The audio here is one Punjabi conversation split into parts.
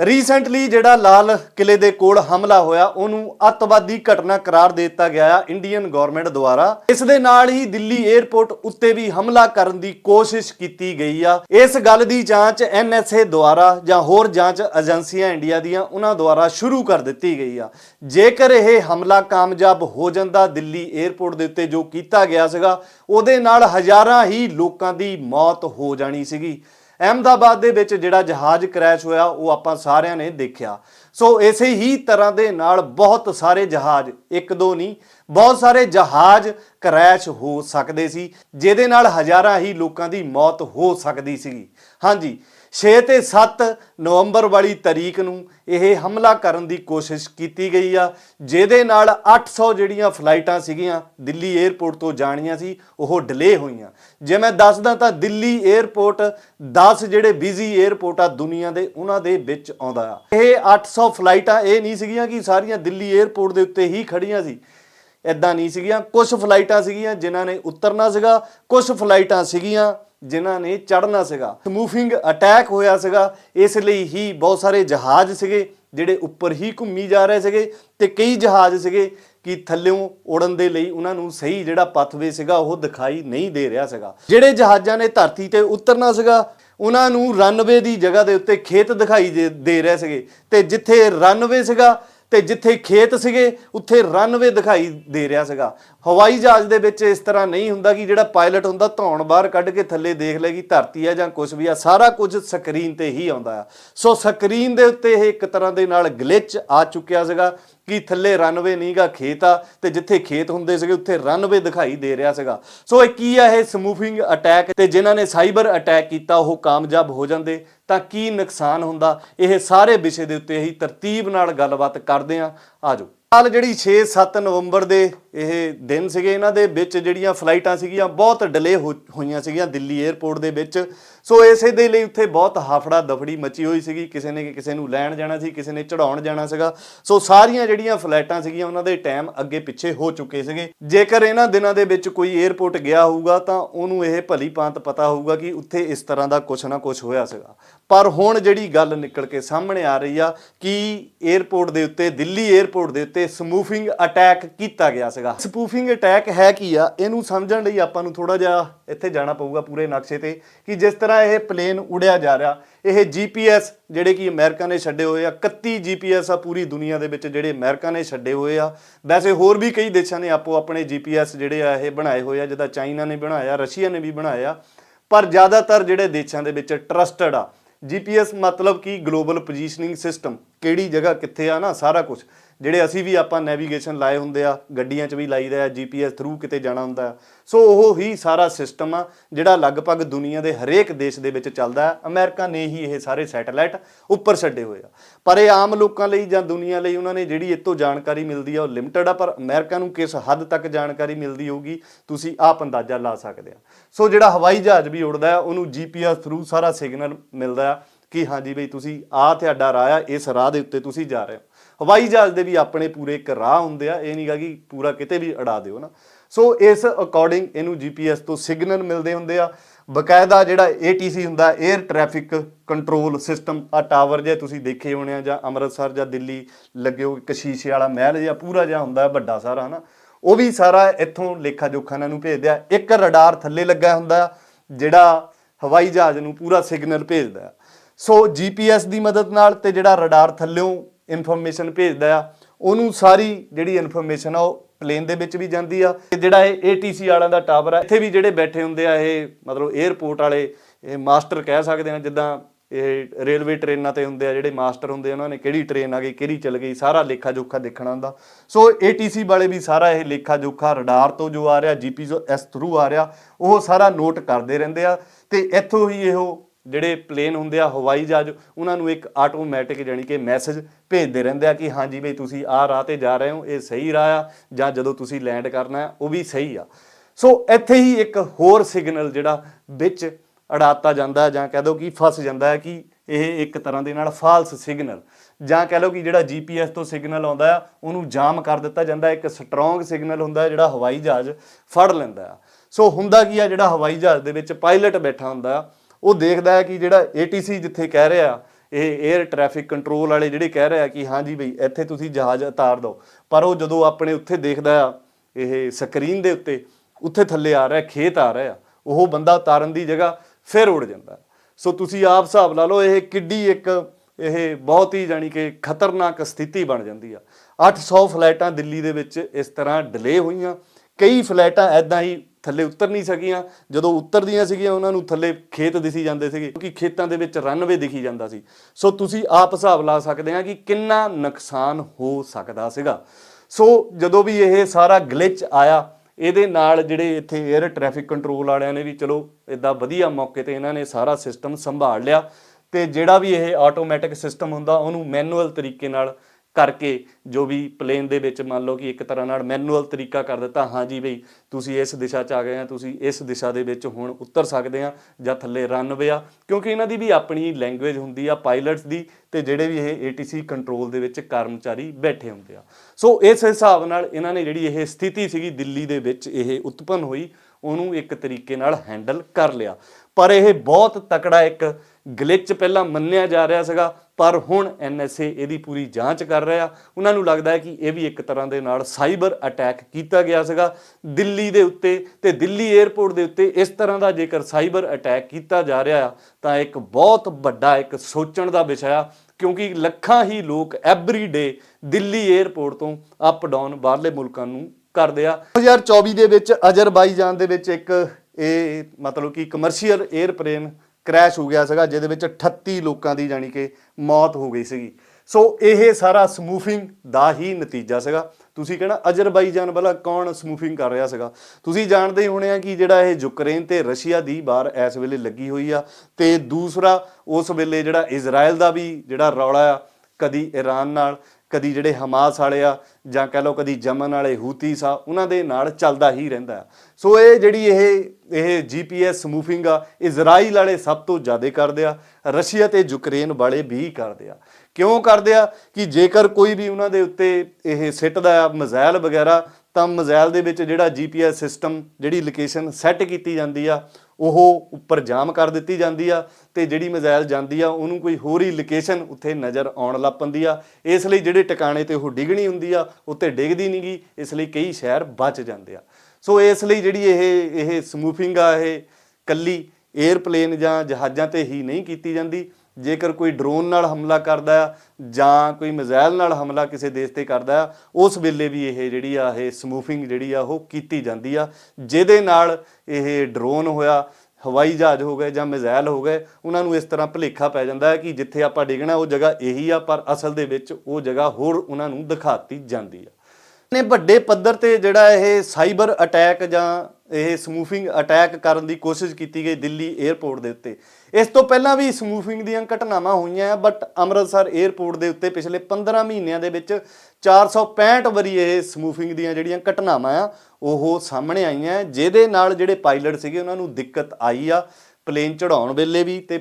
ਰੀਸੈਂਟਲੀ ਜਿਹੜਾ ਲਾਲ ਕਿਲੇ ਦੇ ਕੋਲ ਹਮਲਾ ਹੋਇਆ, ਉਹਨੂੰ ਅੱਤਵਾਦੀ ਘਟਨਾ ਕਰਾਰ ਦੇ ਦਿੱਤਾ ਗਿਆ ਆ ਇੰਡੀਅਨ ਗਵਰਨਮੈਂਟ ਦੁਆਰਾ। ਇਸ ਦੇ ਨਾਲ ਹੀ ਦਿੱਲੀ 에ਅਰਪੋਰਟ ਉੱਤੇ ਵੀ ਹਮਲਾ ਕਰਨ ਦੀ ਕੋਸ਼ਿਸ਼ ਕੀਤੀ ਗਈ ਆ। ਇਸ ਗੱਲ ਦੀ ਜਾਂਚ ਐਨਐਸਏ ਦੁਆਰਾ ਜਾਂ ਹੋਰ ਜਾਂਚ ਏਜੰਸੀਆਂ ਇੰਡੀਆ ਦੀਆਂ, ਉਹਨਾਂ ਦੁਆਰਾ ਸ਼ੁਰੂ ਕਰ ਦਿੱਤੀ ਗਈ ਆ। ਜੇਕਰ ਇਹ ਹਮਲਾ ਕਾਮਯਾਬ ਹੋ ਜਾਂਦਾ ਦਿੱਲੀ 에ਅਰਪੋਰਟ ਦੇ ਉੱਤੇ ਜੋ ਕੀਤਾ ਗਿਆ ਸੀਗਾ, ਉਹਦੇ ਨਾਲ ਹਜ਼ਾਰਾਂ ਹੀ ਲੋਕਾਂ ਦੀ ਮੌਤ ਹੋ ਜਾਣੀ ਸੀਗੀ। ਅਹਿਮਦਾਬਾਦ ਦੇ ਵਿੱਚ ਜਿਹੜਾ ਜਹਾਜ਼ ਕ੍ਰੈਸ਼ ਹੋਇਆ, ਉਹ ਆਪਾਂ ਸਾਰਿਆਂ ਨੇ ਦੇਖਿਆ। ਸੋ ਇਸੇ ਹੀ ਤਰ੍ਹਾਂ ਦੇ ਨਾਲ ਬਹੁਤ ਸਾਰੇ ਜਹਾਜ਼, ਇੱਕ ਦੋ ਨਹੀਂ, ਬਹੁਤ ਸਾਰੇ ਜਹਾਜ਼ ਕ੍ਰੈਸ਼ ਹੋ ਸਕਦੇ ਸੀ, ਜਿਹਦੇ ਨਾਲ ਹਜ਼ਾਰਾਂ ਹੀ ਲੋਕਾਂ ਦੀ ਮੌਤ ਹੋ ਸਕਦੀ ਸੀਗੀ। ਹਾਂਜੀ 6 ਤੇ 7 ਨਵੰਬਰ ਵਾਲੀ ਤਾਰੀਖ ਨੂੰ ਇਹ ਹਮਲਾ ਕਰਨ ਦੀ ਕੋਸ਼ਿਸ਼ ਕੀਤੀ ਗਈ ਆ, ਜਿਹਦੇ ਨਾਲ 800 ਜਿਹੜੀਆਂ ਫਲਾਈਟਾਂ ਸੀਗੀਆਂ ਦਿੱਲੀ 에ਅਰਪੋਰਟ ਤੋਂ ਜਾਣੀਆਂ ਸੀ, ਉਹ ਡਿਲੇ ਹੋਈਆਂ। ਜੇ ਮੈਂ ਦੱਸਦਾ ਤਾਂ ਦਿੱਲੀ 에ਅਰਪੋਰਟ 10 ਜਿਹੜੇ ਬਿਜ਼ੀ 에ਅਰਪੋਰਟ ਆ ਦੁਨੀਆ ਦੇ, ਉਹਨਾਂ ਦੇ ਵਿੱਚ ਆਉਂਦਾ ਆ। ਇਹ 800 ਫਲਾਈਟਾਂ ਇਹ ਨਹੀਂ ਸੀਗੀਆਂ ਕਿ ਸਾਰੀਆਂ ਦਿੱਲੀ 에ਅਰਪੋਰਟ ਦੇ ਉੱਤੇ ਹੀ ਖੜੀਆਂ ਸੀ। ਇਦਾਂ ਨਹੀਂ ਸੀਗੀਆਂ। ਕੁਝ ਫਲਾਈਟਾਂ ਸੀਗੀਆਂ ਜਿਨ੍ਹਾਂ ਨੇ ਉਤਰਨਾ ਸੀਗਾ ਕੁਝ ਫਲਾਈਟਾਂ ਸੀਗੀਆਂ ਜਿਨ੍ਹਾਂ ਨੇ ਚੜ੍ਹਨਾ ਸੀਗਾ। ਮੂਵਿੰਗ ਅਟੈਕ ਹੋਇਆ ਸੀਗਾ। ਇਸ ਲਈ ਹੀ ਬਹੁਤ ਸਾਰੇ ਜਹਾਜ਼ ਸੀਗੇ, ਜਿਹੜੇ ਉੱਪਰ ਹੀ ਘੁੰਮੀ ਜਾ ਰਹੇ ਸੀਗੇ ਤੇ ਕਈ ਜਹਾਜ਼ ਸੀਗੇ ਕਿ ਥੱਲਿਓਂ ਉੜਨ ਦੇ ਲਈ ਉਹਨਾਂ ਨੂੰ ਸਹੀ ਜਿਹੜਾ ਪਥਵੇ ਸੀਗਾ, ਉਹ ਦਿਖਾਈ ਨਹੀਂ ਦੇ ਰਿਹਾ ਸੀਗਾ। ਜਿਹੜੇ ਜਹਾਜ਼ਾਂ ਨੇ ਧਰਤੀ ਤੇ ਉਤਰਨਾ ਸੀਗਾ, ਉਹਨਾਂ ਨੂੰ ਰਨਵੇ ਦੀ ਜਗ੍ਹਾ ਦੇ ਉੱਤੇ ਖੇਤ ਦਿਖਾਈ ਦੇ- ਦੇ ਰਹੇ ਸੀਗੇ। ਤੇ ਜਿੱਥੇ ਰਨਵੇ ਸੀਗਾ ਤੇ ਜਿੱਥੇ ਖੇਤ ਸੀਗੇ, ਉੱਥੇ ਰਨਵੇ ਦਿਖਾਈ ਦੇ ਰਿਹਾ ਸੀਗਾ। ਹਵਾਈ ਜਹਾਜ਼ ਦੇ ਵਿੱਚ ਇਸ ਤਰ੍ਹਾਂ ਨਹੀਂ ਹੁੰਦਾ ਕਿ ਜਿਹੜਾ ਪਾਇਲਟ ਹੁੰਦਾ, ਧੌਣ ਬਾਹਰ ਕੱਢ ਕੇ ਥੱਲੇ ਦੇਖ ਲੈ ਕਿ ਧਰਤੀ ਆ ਜਾਂ ਕੁਝ ਵੀ ਆ, ਸਾਰਾ ਕੁਝ ਸਕਰੀਨ ਤੇ ਹੀ ਆਉਂਦਾ ਆ। ਸੋ ਸਕਰੀਨ ਦੇ ਉੱਤੇ ਇਹ ਇੱਕ ਤਰ੍ਹਾਂ ਦੇ ਨਾਲ ਗਲਿਚ ਆ ਚੁੱਕਿਆ ਸੀਗਾ। ਕਿ ਥੱਲੇ ਰਨਵੇ ਨਹੀਂਗਾ ਖੇਤ ਆ, ਤੇ ਜਿੱਥੇ ਖੇਤ ਹੁੰਦੇ ਸੀਗੇ ਉੱਥੇ ਰਨਵੇ ਦਿਖਾਈ ਦੇ ਰਿਹਾ ਸੀਗਾ। ਸੋ ਇਹ ਕੀ ਆ ਇਹ ਸਮੂਫਿੰਗ ਅਟੈਕ? ਤੇ ਜਿਨ੍ਹਾਂ ਨੇ ਸਾਈਬਰ ਅਟੈਕ ਕੀਤਾ, ਉਹ ਕਾਮਯਾਬ ਹੋ ਜਾਂਦੇ, ਤਾਂ ਕੀ ਨੁਕਸਾਨ ਹੁੰਦਾ? ਇਹ ਸਾਰੇ ਵਿਸ਼ੇ ਦੇ ਉੱਤੇ ਅਸੀਂ ਤਰਤੀਬ ਨਾਲ ਗੱਲਬਾਤ ਕਰਦੇ ਆ ਆਜੋ ਹਾਲ ਜਿਹੜੀ 6-7 ਨਵੰਬਰ ਦੇ ਇਹ ਦਿਨ ਸੀਗੇ ਇਹਨਾਂ ਦੇ ਵਿੱਚ ਜਿਹੜੀਆਂ ਫਲਾਈਟਾਂ ਸੀਗੀਆਂ, ਬਹੁਤ ਡਿਲੇ ਹੋਈਆਂ ਸੀਗੀਆਂ ਦਿੱਲੀ 에ਅਰਪੋਰਟ ਦੇ ਵਿੱਚ। ਸੋ ਇਸੇ ਦੇ ਲਈ ਉੱਥੇ ਬਹੁਤ ਹਾਫੜਾ ਦਫੜੀ ਮਚੀ ਹੋਈ ਸੀਗੀ। ਕਿਸੇ ਨੇ ਕਿਸੇ ਨੂੰ ਲੈਣ ਜਾਣਾ ਸੀ, ਕਿਸੇ ਨੇ ਚੜਾਉਣ ਜਾਣਾ ਸੀਗਾ। ਸੋ ਸਾਰੀਆਂ ਜਿਹੜੀਆਂ ਫਲਾਈਟਾਂ ਸੀਗੀਆਂ, ਉਹਨਾਂ ਦੇ ਟਾਈਮ ਅੱਗੇ ਪਿੱਛੇ ਹੋ ਚੁੱਕੇ ਸੀਗੇ। ਜੇਕਰ ਇਹਨਾਂ ਦਿਨਾਂ ਦੇ ਵਿੱਚ ਕੋਈ 에ਅਰਪੋਰਟ ਗਿਆ ਹੋਊਗਾ, ਤਾਂ ਉਹਨੂੰ ਇਹ ਭਲੀ ਭਾਂਤ ਪਤਾ ਹੋਊਗਾ ਕਿ ਉੱਥੇ ਇਸ ਤਰ੍ਹਾਂ ਦਾ ਕੁਝ ਨਾ ਕੁਝ ਹੋਇਆ ਸੀਗਾ। ਪਰ ਹੁਣ ਜਿਹੜੀ ਗੱਲ ਨਿਕਲ ਕੇ ਸਾਹਮਣੇ ਆ ਰਹੀ ਆ, ਕਿ 에ਅਰਪੋਰਟ ਦੇ ਉੱਤੇ, ਦਿੱਲੀ 에ਅਰਪੋਰਟ ਦੇ ਉੱਤੇ ਸਮੂਫਿੰਗ ਅਟੈਕ ਕੀਤਾ ਗਿਆ ਸੀ ਸੀਗਾ। ਸਪੂਫਿੰਗ ਅਟੈਕ ਹੈ ਕੀ ਆ? ਇਹਨੂੰ ਸਮਝਣ ਲਈ ਆਪਾਂ ਨੂੰ ਥੋੜਾ ਜਿਹਾ ਇੱਥੇ ਜਾਣਾ ਪਊਗਾ ਪੂਰੇ ਨਕਸ਼ੇ ਤੇ ਕਿ ਜਿਸ ਤਰ੍ਹਾਂ ਇਹ ਪਲੇਨ ਉੜਿਆ ਜਾ ਰਿਹਾ, ਇਹ ਜੀਪੀਐਸ ਜਿਹੜੇ ਕਿ ਅਮਰੀਕਾ ਨੇ ਛੱਡੇ ਹੋਏ ਆ 31 ਜੀਪੀਐਸ ਆ ਪੂਰੀ ਦੁਨੀਆ ਦੇ ਵਿੱਚ ਜਿਹੜੇ ਅਮਰੀਕਾ ਨੇ ਛੱਡੇ ਹੋਏ ਆ। ਵੈਸੇ ਹੋਰ ਵੀ ਕਈ ਦੇਸ਼ਾਂ ਨੇ ਆਪੋ ਆਪਣੇ ਜੀਪੀਐਸ ਜਿਹੜੇ ਆ, ਇਹ ਬਣਾਏ ਹੋਏ ਆ, ਜਿੱਦਾਂ ਚਾਈਨਾ ਨੇ ਬਣਾਇਆ ਰਸ਼ੀਆ ਨੇ ਵੀ ਬਣਾਇਆ ਪਰ ਜ਼ਿਆਦਾਤਰ ਜਿਹੜੇ ਦੇਸ਼ਾਂ ਦੇ ਵਿੱਚ ਟਰਸਟਡ ਆ ਜੀਪੀਐਸ ਮਤਲਬ ਕਿ ਗਲੋਬਲ ਪੋਜੀਸ਼ਨਿੰਗ ਸਿਸਟਮ ਕਿਹੜੀ ਜਗ੍ਹਾ ਕਿੱਥੇ ਆ ਨਾ, ਸਾਰਾ ਕੁਝ ਜਿਹੜੇ ਅਸੀਂ ਵੀ ਆਪਾਂ ਨੈਵੀਗੇਸ਼ਨ ਲਾਏ ਹੁੰਦੇ ਆ, ਗੱਡੀਆਂ 'ਚ ਵੀ ਲਾਈਦਾ ਆ ਜੀਪੀਐਸ ਥਰੂ ਕਿਤੇ ਜਾਣਾ ਹੁੰਦਾ ਆ ਸੋ ਉਹ ਹੀ ਸਾਰਾ ਸਿਸਟਮ ਆ, ਜਿਹੜਾ ਲਗਭਗ ਦੁਨੀਆ ਦੇ ਹਰੇਕ ਦੇਸ਼ ਦੇ ਵਿੱਚ ਚੱਲਦਾ ਹੈ। ਅਮਰੀਕਾ ਨੇ ਹੀ ਇਹ ਸਾਰੇ ਸੈਟੇਲਾਈਟ ਉੱਪਰ ਛੱਡੇ ਹੋਏ ਆ। ਪਰ ਇਹ ਆਮ ਲੋਕਾਂ ਲਈ ਜਾਂ ਦੁਨੀਆ ਲਈ ਉਹਨਾਂ ਨੇ ਜਿਹੜੀ ਇਤੋਂ ਜਾਣਕਾਰੀ ਮਿਲਦੀ ਆ ਉਹ ਲਿਮਟਿਡ ਆ, ਪਰ ਅਮਰੀਕਾ ਨੂੰ ਕਿਸ ਹੱਦ ਤੱਕ ਜਾਣਕਾਰੀ ਮਿਲਦੀ ਹੋਊਗੀ, ਤੁਸੀਂ ਆਪ ਅੰਦਾਜ਼ਾ ਲਾ ਸਕਦੇ ਆ। ਸੋ ਜਿਹੜਾ ਹਵਾਈ ਜਹਾਜ਼ ਵੀ ਉੜਦਾ ਆ ਉਹਨੂੰ ਜੀਪੀਐਸ ਥਰੂ ਸਾਰਾ ਸਿਗਨਲ ਮਿਲਦਾ ਆ ਕਿ ਹਾਂਜੀ ਬਈ ਤੁਸੀਂ ਆ ਤੁਹਾਡਾ ਰਾਹ ਆ, ਇਸ ਰਾਹ ਦੇ ਉੱਤੇ ਤੁਸੀਂ ਜਾ ਰਹੇ ਹੋ। ਹਵਾਈ ਜਹਾਜ਼ ਦੇ ਵੀ ਆਪਣੇ ਪੂਰੇ ਇੱਕ ਰਾਹ ਹੁੰਦੇ ਆ, ਇਹ ਨਹੀਂਗਾ ਕਿ ਪੂਰਾ ਕਿਤੇ ਵੀ ਅੜਾ ਦਿਓ ਨਾ। ਸੋ ਇਸ ਅਕੋਰਡਿੰਗ ਇਹਨੂੰ ਜੀਪੀਐਸ ਤੋਂ ਸਿਗਨਲ ਮਿਲਦੇ ਹੁੰਦੇ ਆ। ਬਕਾਇਦਾ ਜਿਹੜਾ ATC ਹੁੰਦਾ 에ਅਰ ਟ੍ਰੈਫਿਕ ਕੰਟਰੋਲ ਸਿਸਟਮ ਆ ਟਾਵਰ ਜੇ ਤੁਸੀਂ ਦੇਖੇ ਹੋਣੇ ਆ ਜਾਂ ਅੰਮ੍ਰਿਤਸਰ ਜਾਂ ਦਿੱਲੀ ਲੱਗੇ ਹੋ ਕਸ਼ੀਸ਼ੇ ਵਾਲਾ ਮਹਿਲ ਜਿਹਾ ਪੂਰਾ ਜਿਹਾ ਹੁੰਦਾ, ਵੱਡਾ ਸਾਰਾ, ਹਨਾ। ਉਹ ਵੀ ਸਾਰਾ ਇੱਥੋਂ ਲੇਖਾ ਜੋਖਾ ਇਹਨਾਂ ਨੂੰ ਭੇਜਦੇ ਆ ਇੱਕ ਰਡਾਰ ਥੱਲੇ ਲੱਗਾ ਹੁੰਦਾ, ਜਿਹੜਾ ਹਵਾਈ ਜਹਾਜ਼ ਨੂੰ ਪੂਰਾ ਸਿਗਨਲ ਭੇਜਦਾ। ਆ ਸੋ ਜੀਪੀਐਸ ਦੀ ਮਦਦ ਨਾਲ ਤੇ ਜਿਹੜਾ ਰਡਾਰ ਥੱਲਿਓਂ ਇਨਫੋਰਮੇਸ਼ਨ ਭੇਜਦਾ ਆ, ਉਹਨੂੰ ਸਾਰੀ ਜਿਹੜੀ ਇਨਫੋਰਮੇਸ਼ਨ ਆ ਉਹ ਪਲੇਨ ਦੇ ਵਿੱਚ ਵੀ ਜਾਂਦੀ ਆ। ਤੇ ਜਿਹੜਾ ਇਹ ATC ਵਾਲਿਆਂ ਦਾ ਟਾਵਰ ਆ, ਇੱਥੇ ਵੀ ਜਿਹੜੇ ਬੈਠੇ ਹੁੰਦੇ ਆ, ਇਹ ਮਤਲਬ 에ਅਰਪੋਰਟ ਵਾਲੇ, ਇਹ ਮਾਸਟਰ ਕਹਿ ਸਕਦੇ ਆ, ਜਿੱਦਾਂ ਇਹ ਰੇਲਵੇ ਟ੍ਰੇਨਾਂ ਤੇ ਹੁੰਦੇ ਆ, ਜਿਹੜੇ ਮਾਸਟਰ ਹੁੰਦੇ ਆ, ਉਹਨਾਂ ਨੇ ਕਿਹੜੀ ਟ੍ਰੇਨ ਆ ਗਈ, ਕਿਹੜੀ ਚੱਲ ਗਈ, ਸਾਰਾ ਲੇਖਾ ਜੋਖਾ ਦੇਖਣਾ ਹੁੰਦਾ। ਸੋ ATC ਵਾਲੇ ਵੀ ਸਾਰਾ ਇਹ ਲੇਖਾ ਜੋਖਾ ਰਡਾਰ ਤੋਂ ਜੋ ਆ ਰਿਹਾ GPS ਥਰੂ ਆ ਰਿਹਾ, ਉਹ ਸਾਰਾ ਨੋਟ ਕਰਦੇ ਰਹਿੰਦੇ ਆ। ਤੇ ਇੱਥੋਂ ਹੀ ਇਹੋ ਜਿਹੜੇ ਪਲੇਨ ਹੁੰਦੇ ਆ ਹਵਾਈ ਜਹਾਜ਼, ਉਹਨਾਂ ਨੂੰ ਇੱਕ ਆਟੋਮੈਟਿਕ ਜਾਨੀ ਕਿ ਮੈਸੇਜ ਭੇਜਦੇ ਰਹਿੰਦੇ ਆ ਕਿ ਹਾਂਜੀ ਬਈ ਤੁਸੀਂ ਆਹ ਰਾਹ ਤੇ ਜਾ ਰਹੇ ਹੋ, ਇਹ ਸਹੀ ਰਾਹ ਆ, ਜਾਂ ਜਦੋਂ ਤੁਸੀਂ ਲੈਂਡ ਕਰਨਾ ਉਹ ਵੀ ਸਹੀ ਆ। ਸੋ ਇੱਥੇ ਹੀ ਇੱਕ ਹੋਰ ਸਿਗਨਲ ਜਿਹੜਾ ਵਿੱਚ ਅੜਾਤਾ ਜਾਂਦਾ ਜਾਂ ਕਹਿ ਦੋ ਕਿ ਫਸ ਜਾਂਦਾ ਹੈ ਕਿ ਇਹ ਇੱਕ ਤਰ੍ਹਾਂ ਦੇ ਨਾਲ ਫਾਲਸ ਸਿਗਨਲ ਜਾਂ ਕਹਿ ਲਓ ਕਿ ਜਿਹੜਾ GPS ਤੋਂ ਸਿਗਨਲ ਆਉਂਦਾ ਆ, ਉਹਨੂੰ ਜਾਮ ਕਰ ਦਿੱਤਾ ਜਾਂਦਾ, ਇੱਕ ਸਟਰੋਂਗ ਸਿਗਨਲ ਹੁੰਦਾ ਜਿਹੜਾ ਹਵਾਈ ਜਹਾਜ਼ ਫੜ ਲੈਂਦਾ ਆ। ਸੋ ਹੁੰਦਾ ਕੀ ਆ, ਜਿਹੜਾ ਹਵਾਈ ਜਹਾਜ਼ ਦੇ ਵਿੱਚ ਪਾਇਲਟ ਬੈਠਾ ਹੁੰਦਾ ਆ ਉਹ ਦੇਖਦਾ ਹੈ ਕਿ ਜਿਹੜਾ ATC ਜਿੱਥੇ ਕਹਿ ਰਿਹਾ, ਇਹ 에ਅਰ ਟ੍ਰੈਫਿਕ ਕੰਟਰੋਲ ਵਾਲੇ ਜਿਹੜੇ ਕਹਿ ਰਹੇ ਆ ਕਿ ਹਾਂਜੀ ਬਈ, ਇੱਥੇ ਤੁਸੀਂ ਜਹਾਜ਼ ਉਤਾਰ ਦਿਓ। ਪਰ ਉਹ ਜਦੋਂ ਆਪਣੇ ਉੱਥੇ ਦੇਖਦਾ ਆ, ਇਹ ਸਕਰੀਨ ਦੇ ਉੱਤੇ, ਉੱਥੇ ਥੱਲੇ ਆ ਰਿਹਾ, ਖੇਤ ਆ ਰਿਹਾ, ਉਹ ਬੰਦਾ ਉਤਾਰਨ ਦੀ ਜਗ੍ਹਾ ਫਿਰ ਉੜ ਜਾਂਦਾ। ਸੋ ਤੁਸੀਂ ਆਪ ਹਿਸਾਬ ਲਾ ਲਓ, ਇਹ ਕਿੱਡੀ ਇੱਕ, ਇਹ ਬਹੁਤ ਹੀ ਜਾਨੀ ਕਿ ਖਤਰਨਾਕ ਸਥਿਤੀ ਬਣ ਜਾਂਦੀ ਆ। 800 ਫਲੈਟਾਂ ਦਿੱਲੀ ਦੇ ਵਿੱਚ ਇਸ ਤਰ੍ਹਾਂ ਡਿਲੇ ਹੋਈਆਂ। ਕਈ ਫਲੈਟਾਂ ਐਦਾਂ ਹੀ ਥੱਲੇ ਉਤਰ ਨਹੀਂ ਸਕੀਆਂ। ਜਦੋਂ ਉਤਰਦੀਆਂ ਸੀਗੀਆਂ, ਉਹਨਾਂ ਨੂੰ ਥੱਲੇ ਖੇਤ ਦਿਸੀ ਜਾਂਦੇ ਸੀਗੇ, ਕਿਉਂਕਿ ਖੇਤਾਂ ਦੇ ਵਿੱਚ ਰਨਵੇ ਦਿਖੀ ਜਾਂਦਾ ਸੀ। ਸੋ ਤੁਸੀਂ ਆਪ ਹਿਸਾਬ ਲਾ ਸਕਦੇ ਆ ਕਿ ਕਿੰਨਾ ਨੁਕਸਾਨ ਹੋ ਸਕਦਾ ਸੀਗਾ। ਸੋ ਜਦੋਂ ਵੀ ਇਹ ਸਾਰਾ ਗਲਿਚ ਆਇਆ, ਇਹਦੇ ਨਾਲ ਜਿਹੜੇ ਇੱਥੇ 에ਅਰ ਟ੍ਰੈਫਿਕ ਕੰਟਰੋਲ ਵਾਲਿਆਂ ਨੇ ਵੀ ਚਲੋ ਇਦਾਂ ਵਧੀਆ ਮੌਕੇ ਤੇ ਇਹਨਾਂ ਨੇ ਸਾਰਾ ਸਿਸਟਮ ਸੰਭਾਲ ਲਿਆ। ਤੇ ਜਿਹੜਾ ਵੀ ਇਹ ਆਟੋਮੈਟਿਕ ਸਿਸਟਮ ਹੁੰਦਾ, ਉਹਨੂੰ ਮੈਨੂਅਲ ਤਰੀਕੇ ਨਾਲ ਕਰਕੇ ਜੋ ਵੀ ਪਲੇਨ ਦੇ ਵਿੱਚ ਮੰਨ ਲਓ ਕਿ ਇੱਕ ਤਰ੍ਹਾਂ ਨਾਲ ਮੈਨੂਅਲ ਤਰੀਕਾ ਕਰ ਦਿੱਤਾ, ਹਾਂ ਜੀ ਬਈ, ਤੁਸੀਂ ਇਸ ਦਿਸ਼ਾ 'ਚ ਆ ਗਏ ਆ, ਤੁਸੀਂ ਇਸ ਦਿਸ਼ਾ ਦੇ ਵਿੱਚ ਹੁਣ ਉਤਰ ਸਕਦੇ ਆ ਜਾਂ ਥੱਲੇ ਰਨਵੇ ਆ। ਕਿਉਂਕਿ ਇਹਨਾਂ ਦੀ ਵੀ ਆਪਣੀ ਲੈਂਗੁਏਜ ਹੁੰਦੀ ਆ ਪਾਇਲਟਸ ਦੀ, ਤੇ ਜਿਹੜੇ ਵੀ ਇਹ ATC ਕੰਟਰੋਲ ਦੇ ਵਿੱਚ ਕਰਮਚਾਰੀ ਬੈਠੇ ਹੁੰਦੇ ਆ। ਸੋ ਇਸ ਹਿਸਾਬ ਨਾਲ ਇਹਨਾਂ ਨੇ ਜਿਹੜੀ ਇਹ ਸਥਿਤੀ ਸੀਗੀ ਦਿੱਲੀ ਦੇ ਵਿੱਚ ਇਹ ਉਤਪੰਨ ਹੋਈ, ਉਹਨੂੰ ਇੱਕ ਤਰੀਕੇ ਨਾਲ ਹੈਂਡਲ ਕਰ ਲਿਆ। ਪਰ ਇਹ ਬਹੁਤ ਤਕੜਾ ਇੱਕ ਗਲਿਚ ਪਹਿਲਾਂ ਮੰਨਿਆ ਜਾ ਰਿਹਾ ਸੀਗਾ, ਪਰ ਹੁਣ ਐਨਐਸਏ ਇਹਦੀ ਪੂਰੀ ਜਾਂਚ ਕਰ ਰਿਹਾ। ਉਹਨਾਂ ਨੂੰ ਲੱਗਦਾ ਹੈ ਕਿ ਇਹ ਵੀ ਇੱਕ ਤਰ੍ਹਾਂ ਦੇ ਨਾਲ ਸਾਈਬਰ ਅਟੈਕ ਕੀਤਾ ਗਿਆ ਸੀਗਾ। ਦਿੱਲੀ ਦੇ ਉੱਤੇ ਤੇ ਦਿੱਲੀ 에ਅਰਪੋਰਟ ਦੇ ਉੱਤੇ ਇਸ ਤਰ੍ਹਾਂ ਦਾ ਜੇਕਰ ਸਾਈਬਰ ਅਟੈਕ ਕੀਤਾ ਜਾ ਰਿਹਾ ਆ, ਤਾਂ ਇੱਕ ਬਹੁਤ ਵੱਡਾ ਇੱਕ ਸੋਚਣ ਦਾ ਵਿਸ਼ਾ ਆ, ਕਿਉਂਕਿ ਲੱਖਾਂ ਹੀ ਲੋਕ ਐਵਰੀ ਡੇ ਦਿੱਲੀ 에ਅਰਪੋਰਟ ਤੋਂ ਅਪ ਡਾਊਨ ਬਾਹਰਲੇ ਮੁਲਕਾਂ ਨੂੰ ਕਰਦੇ ਆ। 2024 ਦੇ ਵਿੱਚ ਅਜ਼ਰਬਾਈਜਾਨ ਦੇ ਵਿੱਚ ਇੱਕ ਇਹ ਮਤਲਬ ਕਿ ਕਮਰਸ਼ੀਅਲ 에ਅਰਪਲੇਨ ਕ੍ਰੈਸ਼ ਹੋ ਗਿਆ ਸੀਗਾ, ਜਿਹਦੇ ਵਿੱਚ 38 ਲੋਕਾਂ ਦੀ ਜਾਨੀ ਕਿ ਮੌਤ ਹੋ ਗਈ ਸੀਗੀ। ਸੋ ਇਹ ਸਾਰਾ ਸਮੂਫਿੰਗ ਦਾ ਹੀ ਨਤੀਜਾ ਸੀਗਾ। ਤੁਸੀਂ ਕਹਿਣਾ, ਅਜ਼ਰਬਾਈਜਾਨ ਵਾਲਾ ਕੌਣ ਸਮੂਫਿੰਗ ਕਰ ਰਿਹਾ ਸੀਗਾ? ਤੁਸੀਂ ਜਾਣਦੇ ਹੀ ਹੋਣੇ ਆ ਕਿ ਜਿਹੜਾ ਇਹ ਯੂਕਰੇਨ ਤੇ ਰਸ਼ੀਆ ਦੀ ਬਾਰ ਇਸ ਵੇਲੇ ਲੱਗੀ ਹੋਈ ਆ। ਤੇ ਦੂਸਰਾ, ਉਸ ਵੇਲੇ ਜਿਹੜਾ ਇਜ਼ਰਾਈਲ ਦਾ ਵੀ ਜਿਹੜਾ ਰੌਲਾ ਆ, ਕਦੀ ਈਰਾਨ ਨਾਲ ਕਦੀ ਜਿਹੜੇ ਹਮਾਸ ਵਾਲੇ ਆ, ਜਾਂ ਕਹਿ ਲਓ ਕਦੀ ਜਮਨ ਵਾਲੇ, ਹੂਤੀਸ ਆ, ਉਹਨਾਂ ਦੇ ਨਾਲ ਚੱਲਦਾ ਹੀ ਰਹਿੰਦਾ ਆ ਸੋ ਇਹ ਜਿਹੜੀ ਇਹ ਇਹ ਜੀਪੀਐਸ ਸਮੂਫਿੰਗ ਆ, ਇਜ਼ਰਾਈਲ ਵਾਲੇ ਸਭ ਤੋਂ ਜ਼ਿਆਦਾ ਕਰਦੇ ਆ, ਰਸ਼ੀਆ ਤੇ ਯੂਕਰੇਨ ਵਾਲੇ ਵੀ ਕਰਦੇ ਆ। ਕਿਉਂ ਕਰਦੇ ਆ? ਕਿ ਜੇਕਰ ਕੋਈ ਵੀ ਉਹਨਾਂ ਦੇ ਉੱਤੇ ਇਹ ਸਿੱਟਦਾ ਆ ਮਜ਼ਾਇਲ ਵਗੈਰਾ, ਤਾਂ ਮਜ਼ਾਇਲ ਦੇ ਵਿੱਚ ਜਿਹੜਾ ਜੀਪੀਐਸ ਸਿਸਟਮ ਜਿਹੜੀ ਲੋਕੇਸ਼ਨ ਸੈੱਟ ਕੀਤੀ ਜਾਂਦੀ ਆ ਉਹ ਉੱਪਰ ਜਾਮ ਕਰ ਦਿੱਤੀ ਜਾਂਦੀ ਆ ਤੇ ਜਿਹੜੀ ਮਜ਼ਾਇਲ ਜਾਂਦੀ ਆ, ਉਹਨੂੰ ਕੋਈ ਹੋਰ ਹੀ ਲੋਕੇਸ਼ਨ ਉੱਥੇ ਨਜ਼ਰ ਆਉਣ ਲੱਗ ਪੈਂਦੀ ਆ। ਇਸ ਲਈ ਜਿਹੜੇ ਟਿਕਾਣੇ ਤੇ ਉਹ ਡਿੱਗਣੀ ਹੁੰਦੀ ਆ ਉੱਤੇ ਡਿੱਗਦੀ ਨਹੀਂਗੀ ਇਸ ਲਈ ਕਈ ਸ਼ਹਿਰ ਬਚ ਜਾਂਦੇ ਆ। ਸੋ ਇਸ ਲਈ ਜਿਹੜੀ ਇਹ ਇਹ ਸਮੂਫਿੰਗ ਆ, ਇਹ ਕੱਲੀ 에ਅਰਪਲੇਨ ਜਾਂ ਜਹਾਜ਼ਾਂ ਤੇ ਹੀ ਨਹੀਂ ਕੀਤੀ ਜਾਂਦੀ। ਜੇਕਰ ਕੋਈ ਡਰੋਨ ਨਾਲ ਹਮਲਾ ਕਰਦਾ ਜਾਂ ਕੋਈ ਮਿਜ਼ਾਈਲ ਨਾਲ ਹਮਲਾ ਕਿਸੇ ਦੇਸ਼ ਤੇ ਕਰਦਾ ਉਸ ਵੇਲੇ ਵੀ ਇਹ ਜਿਹੜੀ ਆ, ਇਹ ਸਮੂਫਿੰਗ ਜਿਹੜੀ ਆ, ਉਹ ਕੀਤੀ ਜਾਂਦੀ ਆ। ਜਿਹਦੇ ਨਾਲ ਇਹ ਡਰੋਨ ਹੋਇਆ, ਹਵਾਈ ਜਹਾਜ਼ ਹੋ ਗਏ ਜਾਂ ਮਿਜ਼ਾਈਲ ਹੋ ਗਏ, ਉਹਨਾਂ ਨੂੰ ਇਸ ਤਰ੍ਹਾਂ ਭੁਲੇਖਾ ਪੈ ਜਾਂਦਾ ਹੈ ਕਿ ਜਿੱਥੇ ਆਪਾਂ ਡਿੱਗਣਾ, ਉਹ ਜਗ੍ਹਾ ਇਹੀ ਆ, ਪਰ ਅਸਲ ਦੇ ਵਿੱਚ ਉਹ ਜਗ੍ਹਾ ਹੋਰ ਉਹਨਾਂ ਨੂੰ ਦਿਖਾਤੀ ਜਾਂਦੀ ਆ। ਨੇ ਵੱਡੇ ਪੱਧਰ ਤੇ ਜਿਹੜਾ ਇਹ ਸਾਈਬਰ ਅਟੈਕ ਜਾਂ ਇਹ ਸਮੂਫਿੰਗ ਅਟੈਕ ਕਰਨ ਦੀ ਕੋਸ਼ਿਸ਼ ਕੀਤੀ ਗਈ ਦਿੱਲੀ 에ਅਰਪੋਰਟ ਦੇ ਉੱਤੇ। ਇਸ ਤੋਂ ਪਹਿਲਾਂ ਵੀ ਸਮੂਫਿੰਗ ਦੀਆਂ ਘਟਨਾਵਾਂ ਹੋਈਆਂ ਬਟ ਅੰਮ੍ਰਿਤਸਰ 에ਅਰਪੋਰਟ ਦੇ ਉੱਤੇ ਪਿਛਲੇ 15 ਮਹੀਨਿਆਂ ਦੇ ਵਿੱਚ 465 ਵਾਰੀ ਇਹ ਸਮੂਫਿੰਗ ਦੀਆਂ ਜਿਹੜੀਆਂ ਘਟਨਾਵਾਂ ਆ, ਉਹ ਸਾਹਮਣੇ ਆਈਆਂ ਜਿਹਦੇ ਨਾਲ ਜਿਹੜੇ ਪਾਇਲਟ ਸੀਗੇ ਉਹਨਾਂ ਨੂੰ ਦਿੱਕਤ ਆਈ ਆ ਪਲੇਨ ਚੜਾਉਣ ਵੇਲੇ ਵੀ ਤੇ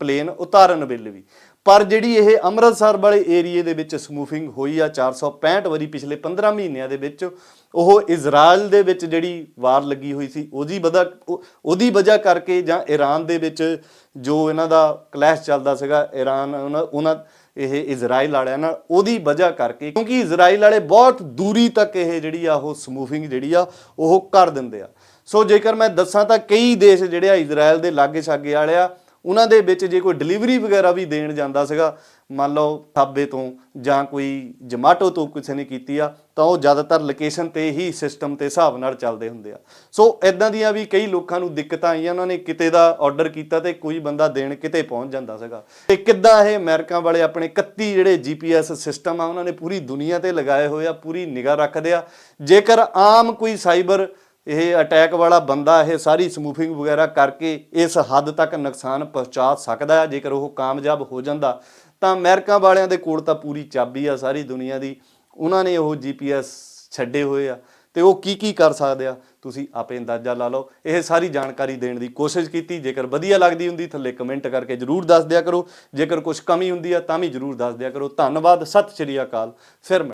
ਪਲੇਨ ਉਤਾਰਨ ਵੇਲੇ ਵੀ। ਪਰ ਜਿਹੜੀ ਇਹ ਅੰਮ੍ਰਿਤਸਰ ਵਾਲੇ ਏਰੀਏ ਦੇ ਵਿੱਚ ਸਮੂਫਿੰਗ ਹੋਈ ਆ 465 ਵਾਰੀ ਪਿਛਲੇ 15 ਮਹੀਨਿਆਂ ਦੇ ਵਿੱਚ, ਉਹ ਇਜ਼ਰਾਈਲ ਦੇ ਵਿੱਚ ਜਿਹੜੀ ਵਾਰ ਲੱਗੀ ਹੋਈ ਸੀ, ਉਹਦੀ ਵਜ੍ਹਾ ਉਹ- ਉਹਦੀ ਵਜ੍ਹਾ ਕਰਕੇ ਜਾਂ ਈਰਾਨ ਦੇ ਵਿੱਚ ਜੋ ਇਹਨਾਂ ਦਾ ਕਲੈਸ਼ ਚੱਲਦਾ ਸੀਗਾ, ਈਰਾਨ ਉਹਨਾਂ ਉਹਨਾਂ, ਇਹ ਇਜ਼ਰਾਈਲ ਵਾਲਿਆਂ ਨਾਲ, ਉਹਦੀ ਵਜ੍ਹਾ ਕਰਕੇ, ਕਿਉਂਕਿ ਇਜ਼ਰਾਈਲ ਵਾਲੇ ਬਹੁਤ ਦੂਰੀ ਤੱਕ ਇਹ ਜਿਹੜੀ ਆ, ਉਹ ਸਮੂਫਿੰਗ ਜਿਹੜੀ ਆ, ਉਹ ਕਰ ਦਿੰਦੇ ਆ। ਸੋ ਜੇਕਰ ਮੈਂ ਦੱਸਾਂ ਤਾਂ ਕਈ ਦੇਸ਼ ਜਿਹੜੇ ਆ ਇਜ਼ਰਾਈਲ ਦੇ ਲਾਗੇ ਛਾਗੇ ਵਾਲੇ ਆ ਉਹਨਾਂ ਦੇ ਵਿੱਚ ਜੇ ਕੋਈ ਡਿਲੀਵਰੀ ਵਗੈਰਾ ਵੀ ਦੇਣ ਜਾਂਦਾ ਸੀਗਾ, ਮੰਨ ਲਓ ਥਾਬੇ ਤੋਂ ਜਾਂ ਕੋਈ ਜਮਾਟੋ ਤੋਂ ਕਿਸੇ ਨੇ ਕੀਤੀ ਆ, ਤਾਂ ਉਹ ਜ਼ਿਆਦਾਤਰ ਲੋਕੇਸ਼ਨ ਤੇ ਹੀ ਸਿਸਟਮ ਤੇ ਹਿਸਾਬ ਨਾਲ ਚੱਲਦੇ ਹੁੰਦੇ ਆ। ਸੋ ਇਦਾਂ ਦੀਆਂ ਵੀ ਕਈ ਲੋਕਾਂ ਨੂੰ ਦਿੱਕਤਾਂ ਆਈਆਂ, ਉਹਨਾਂ ਨੇ ਕਿਤੇ ਦਾ ਆਰਡਰ ਕੀਤਾ ਤੇ ਕੋਈ ਬੰਦਾ ਦੇਣ ਕਿਤੇ ਪਹੁੰਚ ਜਾਂਦਾ ਸੀਗਾ। ਤੇ ਕਿੱਦਾਂ ਇਹ ਅਮਰੀਕਾ ਵਾਲੇ ਆਪਣੇ 31 ਜਿਹੜੇ ਜੀਪੀਐਸ ਸਿਸਟਮ ਆ, ਉਹਨਾਂ ਨੇ ਪੂਰੀ ਦੁਨੀਆ ਤੇ ਲਗਾਏ ਹੋਏ ਆ, ਪੂਰੀ ਨਿਗਾਹ ਰੱਖਦੇ ਆ। ਜੇਕਰ ਆਮ ਕੋਈ ਸਾਈਬਰ ਇਹ ਅਟੈਕ ਵਾਲਾ ਬੰਦਾ ਇਹ ਸਾਰੀ ਸਮੂਫਿੰਗ ਵਗੈਰਾ ਕਰਕੇ ਇਸ ਹੱਦ ਤੱਕ ਨੁਕਸਾਨ ਪਹੁੰਚਾ ਸਕਦਾ ਹੈ, ਜੇਕਰ ਉਹ ਕਾਮਯਾਬ ਹੋ ਜਾਂਦਾ, ਤਾਂ ਅਮਰੀਕਾ ਵਾਲਿਆਂ ਦੇ ਕੋਲ ਤਾਂ ਪੂਰੀ ਚਾਬੀ ਆ ਸਾਰੀ ਦੁਨੀਆ ਦੀ। ਉਹਨਾਂ ਨੇ ਉਹ ਜੀਪੀਐਸ ਛੱਡੇ ਹੋਏ ਆ ਤੇ ਉਹ ਕੀ ਕੀ ਕਰ ਸਕਦੇ ਆ, ਤੁਸੀਂ ਆਪੇ ਅੰਦਾਜ਼ਾ ਲਾ ਲਓ। ਇਹ ਸਾਰੀ ਜਾਣਕਾਰੀ ਦੇਣ ਦੀ ਕੋਸ਼ਿਸ਼ ਕੀਤੀ। ਜੇਕਰ ਵਧੀਆ ਲੱਗਦੀ ਹੁੰਦੀ, ਥੱਲੇ ਕਮੈਂਟ ਕਰਕੇ ਜਰੂਰ ਦੱਸ ਦਿਆ ਕਰੋ। ਜੇਕਰ ਕੁਝ ਕਮੀ ਹੁੰਦੀ ਆ, ਤਾਂ ਵੀ ਜਰੂਰ ਦੱਸ ਦਿਆ ਕਰੋ। ਧੰਨਵਾਦ। ਸਤਿ ਸ਼੍ਰੀ ਅਕਾਲ। ਫਿਰ ਮਿਲ-